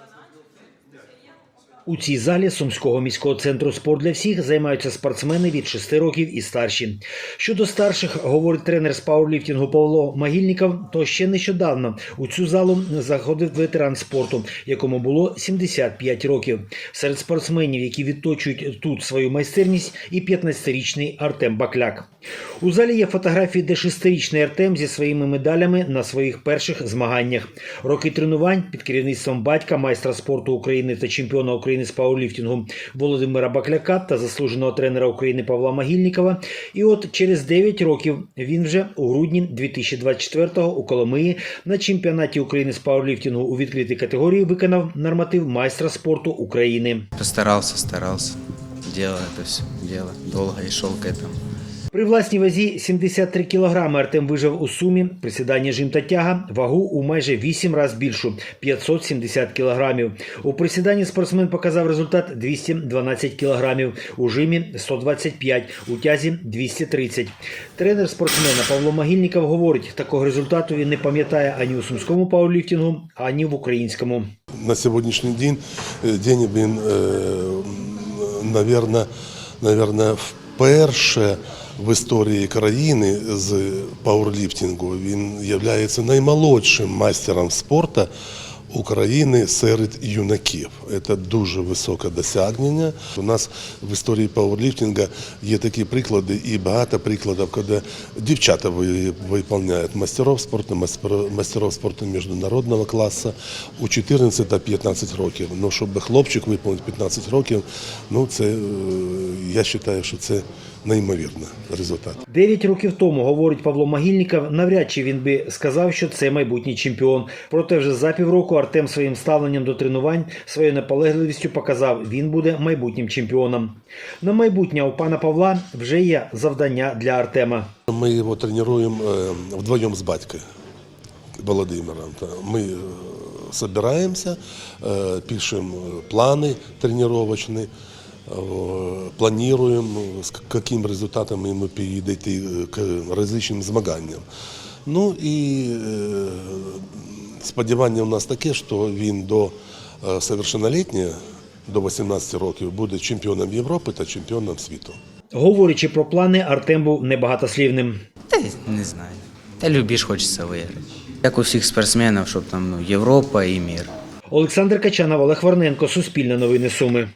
banana. У цій залі Сумського міського центру спорт для всіх займаються спортсмени від 6 років і старші. Щодо старших, говорить тренер з пауерліфтингу Павло Магільніков, то ще нещодавно у цю залу заходив ветеран спорту, якому було 75 років. Серед спортсменів, які відточують тут свою майстерність, і 15-річний Артем Бакляк. У залі є фотографії, де 6-річний Артем зі своїми медалями на своїх перших змаганнях. Роки тренувань під керівництвом батька, майстра спорту України та чемпіона України з пауерліфтингу Володимира Бакляка та заслуженого тренера України Павла Магільнікова. І от через 9 років він вже у грудні 2024-го у Коломиї на чемпіонаті України з пауерліфтингу у відкритій категорії виконав норматив майстра спорту України. Постарався, старався. Делал это все, дело. Долго и шел к. При власній вазі 73 кг Артем вижив у сумі, присідання жим та тяга, вагу у майже 8 разів більшу 570 кг. У присіданні спортсмен показав результат 212 кг, у жимі 125, у тязі 230. Тренер спортсмена Павло Магільніков говорить, такого результату він не пам'ятає ані у сумському пауерліфтингу, ані в українському. на сегодняшний день э, день він, наверное, наверное, вперше в історії країни з пауерліфтингу він є наймолодшим майстером спорту України серед юнаків. Це дуже високе досягнення. У нас в історії пауерліфтингу є такі приклади і багато прикладів, коли дівчата ви- виконують мастерів спорту, мастер- спорту міжнародного класу у 14 та 15 років. Ну, щоб хлопчик виконав 15 років, ну це е, я вважаю, що це неймовірний результат. Дев'ять років тому, говорить Павло Магільніков, навряд чи він би сказав, що це майбутній чемпіон. Проте вже за півроку Артем своїм ставленням до тренувань, своєю наполегливістю показав, він буде майбутнім чемпіоном. На майбутнє у пана Павла вже є завдання для Артема. Ми його тренуємо е, вдвоєм з батьком Володимиром. Ми е, збираємося, е, пишемо плани тренувальні, плануємо, з яким результатами ми підійти е, к різним змаганням. Ну і е, сподівання у нас таке, що він до е, до 18 років, буде чемпіоном Європи та чемпіоном світу. Говорячи про плани, Артем був небагатослівним. Та не знаю. Та любиш, хочеться виграти. Як у всіх спортсменів, щоб там ну, Європа і мір. Олександр Качанов, Олег Варненко, Суспільне новини Суми.